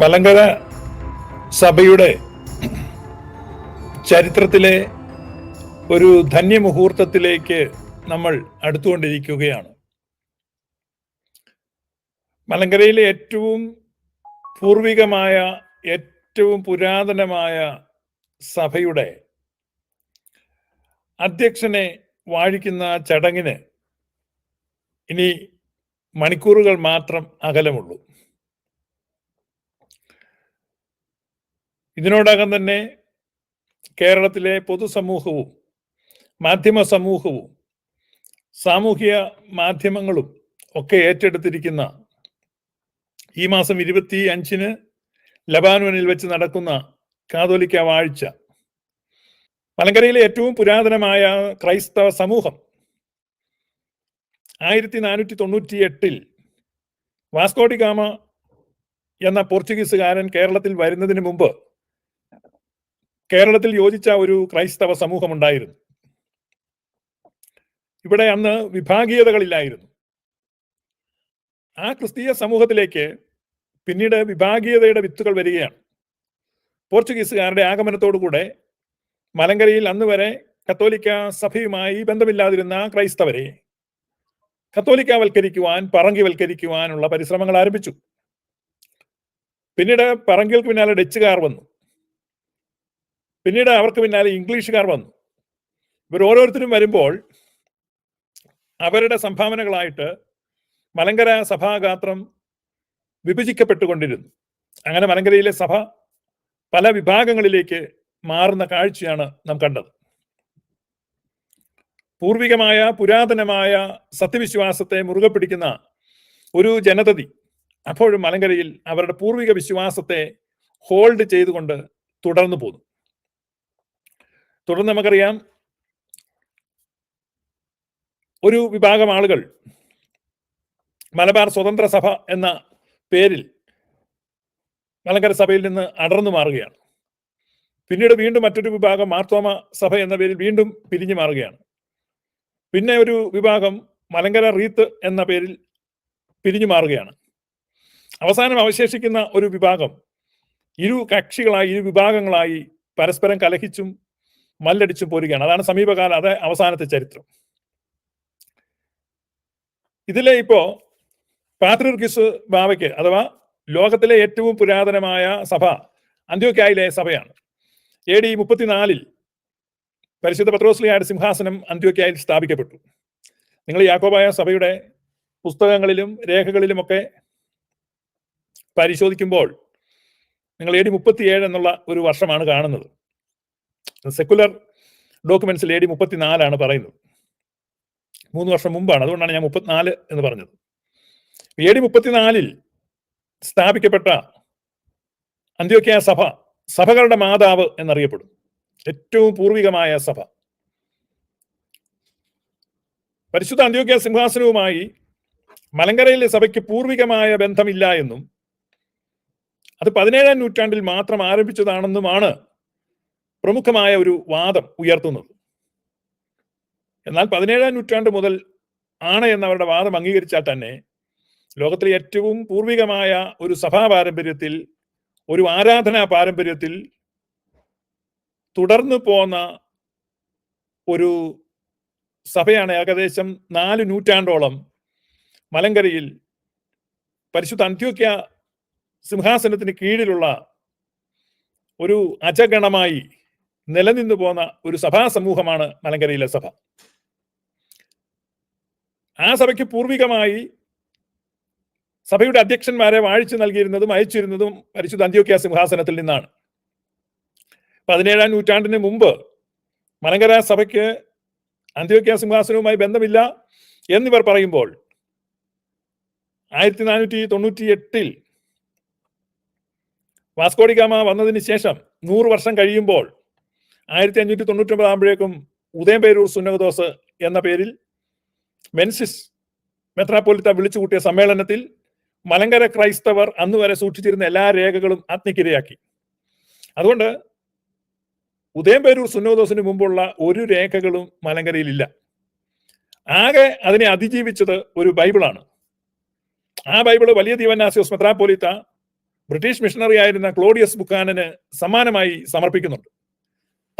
മലങ്കര സഭയുടെ ചരിത്രത്തിലെ ഒരു ധന്യമുഹൂർത്തത്തിലേക്ക് നമ്മൾ അടുത്തുകൊണ്ടിരിക്കുകയാണ്. മലങ്കരയിലെ ഏറ്റവും പൂർവികമായ ഏറ്റവും പുരാതനമായ സഭയുടെ അധ്യക്ഷനെ വാഴിക്കുന്ന ചടങ്ങിന് ഇനി മണിക്കൂറുകൾ മാത്രം അകലമുള്ളൂ. ഇതിനോടകം തന്നെ കേരളത്തിലെ പൊതുസമൂഹവും മാധ്യമ സമൂഹവും സാമൂഹിക മാധ്യമങ്ങളും ഒക്കെ ഏറ്റെടുത്തിരിക്കുന്ന ഈ മാസം ഇരുപത്തി അഞ്ചിന് ലബാനുവനിൽ വെച്ച് നടക്കുന്ന കാതോലിക്ക വാഴ്ച. മലങ്കരയിലെ ഏറ്റവും പുരാതനമായ ക്രൈസ്തവ സമൂഹം ആയിരത്തി നാനൂറ്റി തൊണ്ണൂറ്റി എട്ടിൽ വാസ്കോഡിഗാമ എന്ന പോർച്ചുഗീസുകാരൻ കേരളത്തിൽ വരുന്നതിന് മുമ്പ് കേരളത്തിൽ യോജിച്ച ഒരു ക്രൈസ്തവ സമൂഹം ഉണ്ടായിരുന്നു ഇവിടെ അന്ന് വിഭാഗീയതകളില്ലായിരുന്നു. ആ ക്രിസ്തീയ സമൂഹത്തിലേക്ക് പിന്നീട് വിഭാഗീയതയുടെ വിത്തുകൾ വരികയാണ്. പോർച്ചുഗീസുകാരുടെ ആഗമനത്തോടുകൂടെ മലങ്കരയിൽ അന്ന് വരെ കത്തോലിക്ക സഭയുമായി ബന്ധമില്ലാതിരുന്ന ക്രൈസ്തവരെ കത്തോലിക്കവൽക്കരിക്കുവാൻ പറങ്കിവൽക്കരിക്കുവാനുള്ള പരിശ്രമങ്ങൾ ആരംഭിച്ചു. പിന്നീട് പറങ്കികൾക്ക് പിന്നാലെ ഡച്ചുകാർ വന്നു. പിന്നീട് അവർക്ക് പിന്നാലെ ഇംഗ്ലീഷുകാർ വന്നു. ഇവർ ഓരോരുത്തരും വരുമ്പോൾ അവരുടെ സംഭാവനകളായിട്ട് മലങ്കര സഭാഗാത്രം വിഭജിക്കപ്പെട്ടുകൊണ്ടിരുന്നു. അങ്ങനെ മലങ്കരയിലെ സഭ പല വിഭാഗങ്ങളിലേക്ക് മാറുന്ന കാഴ്ചയാണ് നാം കണ്ടത്. പൂർവികമായ പുരാതനമായ സത്യവിശ്വാസത്തെ മുറുകെ പിടിക്കുന്ന ഒരു ജനതതി അപ്പോഴും മലങ്കരയിൽ അവരുടെ പൂർവിക വിശ്വാസത്തെ ഹോൾഡ് ചെയ്തുകൊണ്ട് തുടർന്നു പോന്നു. തുടർന്ന് നമുക്കറിയാം ഒരു വിഭാഗം ആളുകൾ മലബാർ സ്വതന്ത്ര സഭ എന്ന പേരിൽ മലങ്കര സഭയിൽ നിന്ന് അടർന്നു മാറുകയാണ്. പിന്നീട് വീണ്ടും മറ്റൊരു വിഭാഗം മാർത്തോമ സഭ എന്ന പേരിൽ വീണ്ടും പിരിഞ്ഞു മാറുകയാണ്. പിന്നെ ഒരു വിഭാഗം മലങ്കര റീത്ത് എന്ന പേരിൽ പിരിഞ്ഞു മാറുകയാണ്. അവസാനം അവശേഷിക്കുന്ന ഒരു വിഭാഗം ഇരു കക്ഷികളായി ഇരു വിഭാഗങ്ങളായി പരസ്പരം കലഹിച്ചും മല്ലടിച്ചും പോരുകയാണ്. അതാണ് സമീപകാല അത് അവസാനത്തെ ചരിത്രം. ഇതിലെ ഇപ്പോ പാത്രിർക്കിസ് ബാവയ്ക്ക് അഥവാ ലോകത്തിലെ ഏറ്റവും പുരാതനമായ സഭ അന്ത്യോക്കായിലെ സഭയാണ്. എ ഡി മുപ്പത്തിനാലിൽ പരിശുദ്ധ പത്രോസ്ലിയായുടെ സിംഹാസനം അന്ത്യോക്കായിൽ സ്ഥാപിക്കപ്പെട്ടു. നിങ്ങൾ യാക്കോബായ സഭയുടെ പുസ്തകങ്ങളിലും രേഖകളിലുമൊക്കെ പരിശോധിക്കുമ്പോൾ നിങ്ങൾ എ ഡി മുപ്പത്തിയേഴ് എന്നുള്ള ഒരു വർഷമാണ് കാണുന്നത്. സെക്കുലർ ഡോക്യുമെന്റ്സിൽ എ ഡി മുപ്പത്തിനാലാണ് പറയുന്നത്. മൂന്ന് വർഷം മുമ്പാണ്. അതുകൊണ്ടാണ് ഞാൻ മുപ്പത്തിനാല് എന്ന് പറഞ്ഞത്. എ ഡി മുപ്പത്തിനാലിൽ സ്ഥാപിക്കപ്പെട്ട അന്ത്യോക്യ സഭ സഭകളുടെ മാതാവ് എന്നറിയപ്പെടും. ഏറ്റവും പൂർവികമായ സഭ. പരിശുദ്ധ അന്ത്യോക്യ സിംഹാസനവുമായി മലങ്കരയിലെ സഭയ്ക്ക് പൂർവികമായ ബന്ധമില്ല എന്നും അത് പതിനേഴാം നൂറ്റാണ്ടിൽ മാത്രം ആരംഭിച്ചതാണെന്നുമാണ് പ്രമുഖമായ ഒരു വാദം ഉയർത്തുന്നത്. എന്നാൽ പതിനേഴാം നൂറ്റാണ്ട് മുതൽ ആണ് എന്നവരുടെ വാദം അംഗീകരിച്ചാൽ തന്നെ ലോകത്തിലെ ഏറ്റവും പൂർവികമായ ഒരു സഭാ പാരമ്പര്യത്തിൽ ഒരു ആരാധനാ പാരമ്പര്യത്തിൽ തുടർന്നു പോന്ന ഒരു സഭയാണ് ഏകദേശം നാല് നൂറ്റാണ്ടോളം മലങ്കരയിൽ പരിശുദ്ധ അന്ത്യോക്യ സിംഹാസനത്തിന് കീഴിലുള്ള ഒരു അജഗണമായി നിലനിന്നു പോന്ന ഒരു സഭാ സമൂഹമാണ് മലങ്കരയിലെ സഭ. ആ സഭയ്ക്ക് പൂർവികമായി സഭയുടെ അധ്യക്ഷന്മാരെ വാഴിച്ചു നൽകിയിരുന്നതും അയച്ചിരുന്നതും പരിശുദ്ധ അന്ത്യോക്യ സിംഹാസനത്തിൽ നിന്നാണ്. പതിനേഴാം നൂറ്റാണ്ടിന് മുമ്പ് മലങ്കര സഭയ്ക്ക് അന്ത്യോക്യ സിംഹാസനവുമായി ബന്ധമില്ല എന്നിവർ പറയുമ്പോൾ ആയിരത്തി നാനൂറ്റി തൊണ്ണൂറ്റി എട്ടിൽ വാസ്കോഡിഗാമ വന്നതിന് ശേഷം നൂറ് വർഷം കഴിയുമ്പോൾ ആയിരത്തി അഞ്ഞൂറ്റി തൊണ്ണൂറ്റി ഒമ്പത് ആകുമ്പോഴേക്കും ഉദയംപേരൂർ സുന്നകദോസ് എന്ന പേരിൽ മെൻസിസ് മെത്രാപ്പോലിത്ത വിളിച്ചു കൂട്ടിയ സമ്മേളനത്തിൽ മലങ്കര ക്രൈസ്തവർ അന്ന് വരെ സൂക്ഷിച്ചിരുന്ന എല്ലാ രേഖകളും അഗ്നിക്കിരയാക്കി അതുകൊണ്ട് ഉദയംപേരൂർ സുന്നോദോസിന് മുമ്പുള്ള ഒരു രേഖകളും മലങ്കരയിലില്ല. ആകെ അതിനെ അതിജീവിച്ചത് ഒരു ബൈബിളാണ്. ആ ബൈബിൾ വലിയ ദീവനാസിയോസ് മെത്രാപ്പോലിത്ത ബ്രിട്ടീഷ് മിഷണറി ആയിരുന്ന ക്ലോഡിയസ് ബുക്കാനന് സമാനമായി സമർപ്പിക്കുന്നുണ്ട്.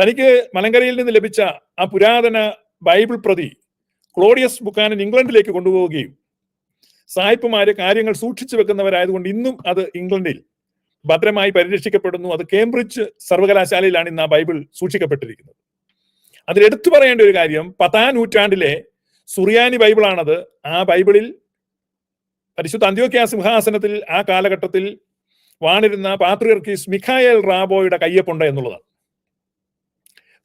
തനിക്ക് മലങ്കരയിൽ നിന്ന് ലഭിച്ച ആ പുരാതന ബൈബിൾ പ്രതി ക്ലോഡിയസ് ബുക്കാനൻ ഇംഗ്ലണ്ടിലേക്ക് കൊണ്ടുപോവുകയും സായിപ്പുമാര് കാര്യങ്ങൾ സൂക്ഷിച്ചു വെക്കുന്നവരായതുകൊണ്ട് ഇന്നും അത് ഇംഗ്ലണ്ടിൽ ഭദ്രമായി പരിരക്ഷിക്കപ്പെടുന്നു. അത് കേംബ്രിഡ്ജ് സർവകലാശാലയിലാണ് ഇന്ന് ആ ബൈബിൾ സൂക്ഷിക്കപ്പെട്ടിരിക്കുന്നത്. അതിൽ എടുത്തു പറയേണ്ട ഒരു കാര്യം പത്താം നൂറ്റാണ്ടിലെ സുറിയാനി ബൈബിളാണത്. ആ ബൈബിളിൽ പരിശുദ്ധ അന്ത്യോക്യ സിംഹാസനത്തിൽ ആ കാലഘട്ടത്തിൽ വാണിരുന്ന പാത്രിയർക്കീസ് മിഖായൽ റാബോയുടെ കയ്യപ്പുണ്ട് എന്നുള്ളതാണ്.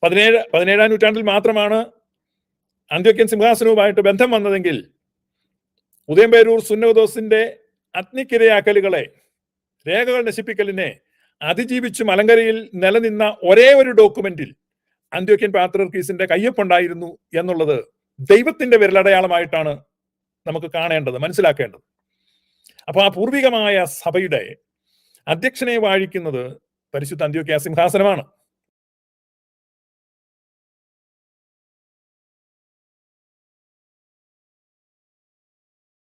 പതിനേഴ് പതിനേഴാം നൂറ്റാണ്ടിൽ മാത്രമാണ് അന്ത്യോക്യൻ സിംഹാസനവുമായിട്ട് ബന്ധം വന്നതെങ്കിൽ ഉദയംപേരൂർ സുന്നവദോസിന്റെ അഗ്നിക്കിരയാക്കലുകളെ രേഖകൾ നശിപ്പിക്കലിനെ അതിജീവിച്ച് മലങ്കരയിൽ നിലനിന്ന ഒരേ ഒരു ഡോക്യുമെന്റിൽ അന്ത്യോക്യൻ പാത്രർക്കീസിന്റെ കയ്യൊപ്പുണ്ടായിരുന്നു എന്നുള്ളത് ദൈവത്തിന്റെ വിരലടയാളമായിട്ടാണ് നമുക്ക് കാണേണ്ടത് മനസ്സിലാക്കേണ്ടത്. അപ്പൊ ആ പൂർവികമായ സഭയുടെ അധ്യക്ഷനെ വാഴിക്കുന്നത് പരിശുദ്ധ അന്ത്യോക്യ സിംഹാസനമാണ്.